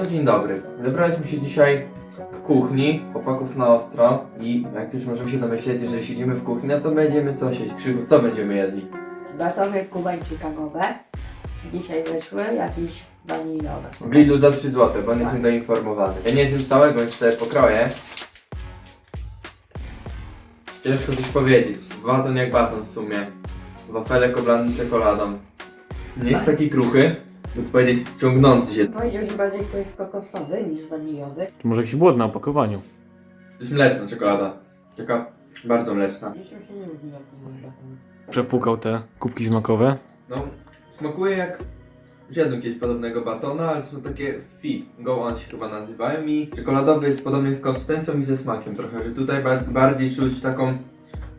No dzień dobry. Zebraliśmy się dzisiaj w kuchni, chłopaków na ostro i jak już możemy się domyśleć, jeżeli siedzimy w kuchni, no to będziemy coś jeść. Krzychu, co będziemy jedli? Batony kubańczykamowe. Dzisiaj wyszły jakieś waniliowe. W Lidlu za 3 zł, bo nie jestem doinformowany. Ja nie zjem całego, więc sobie pokroję. Ciężko coś powiedzieć. Baton jak baton w sumie. Wafelek oblany czekoladą. Nie jest taki kruchy, by powiedzieć ciągnący się. Powiedział, że bardziej to jest kokosowy niż waniliowy. To może jakiś błąd na opakowaniu. To jest mleczna czekolada. Taka bardzo mleczna. Jeszcze się nie różni od innych batonów. Przepłukał te kubki smakowe. No, smakuje jak... Zjadłem kiedyś podobnego batona, ale to są takie fit, go on się chyba nazywają i czekoladowy jest podobny z konsystencją i ze smakiem trochę, że tutaj ba- bardziej czuć taką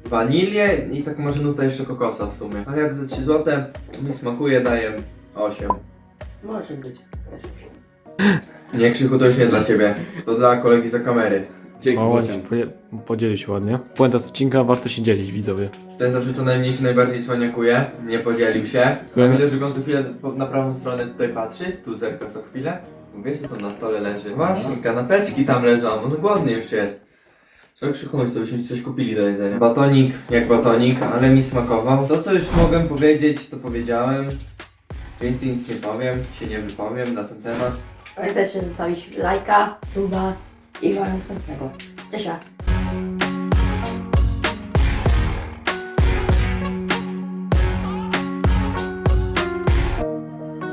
wanilię i tak może nutę jeszcze kokosa w sumie. Ale jak za 3 zł mi smakuje, daję 8. Może być też się. Nie Krzychu, to już nie dla ciebie, to dla kolegi za kamery. Dzięki O, ładnie Włosian. się podzie- podzielił się ładnie. Puenta z odcinka, warto się dzielić, widzowie. Ten zawsze co najmniejszy najbardziej cwaniakuje, nie podzielił się. Kolejny- Myślę, że on co chwilę po- na prawą stronę tutaj patrzy, tu zerka co chwilę. Mówię, że to na stole leży. Właśnie, kanapeczki tam leżą, on głodny już jest. Trzeba krzyknąć, to byśmy ci coś kupili do jedzenia. Batonik jak batonik, ale mi smakował. To co już mogłem powiedzieć, to powiedziałem. Więcej nic nie powiem, się nie wypowiem na ten temat. Pamiętajcie zostawić lajka, suba i następnego. Cześć!